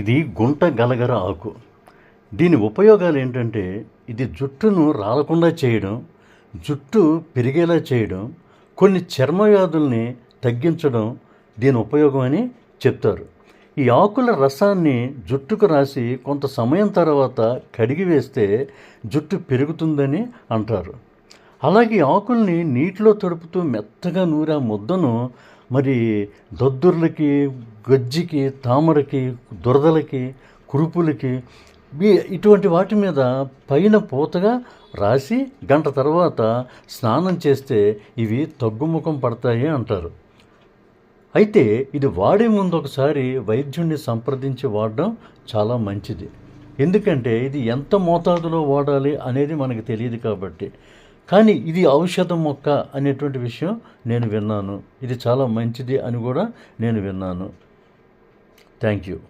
ఇది గుంట గలగర ఆకు. దీని ఉపయోగాలు ఏంటంటే ఇది జుట్టును రాలకుండా చేయడం జుట్టు పెరిగేలా చేయడం కొన్ని చర్మ వ్యాధుల్ని తగ్గించడం దీని ఉపయోగం అని చెప్తారు. ఈ ఆకుల రసాన్ని జుట్టుకు రాసి కొంత సమయం తర్వాత కడిగి వేస్తే జుట్టు పెరుగుతుందని అంటారు. అలాగే ఆకుల్ని నీటిలో తడుపుతూ మెత్తగా నూరే ఆ ముద్దను మరి దద్దుర్లకి గజ్జికి తామరకి దురదలకి కురుపులకి ఇటువంటి వాటి మీద పైన పూతగా రాసి గంట తర్వాత స్నానం చేస్తే ఇవి తగ్గుముఖం పడతాయి అంటారు. అయితే ఇది వాడే ముందు ఒకసారి వైద్యుడిని సంప్రదించి వాడడం చాలా మంచిది. ఎందుకంటే ఇది ఎంత మోతాదులో వాడాలి అనేది మనకు తెలియదు కాబట్టి. కానీ ఇది ఔషధ మొక్క అనేటువంటి విషయం నేను విన్నాను. ఇది చాలా మంచిది అని కూడా నేను విన్నాను. Thank you.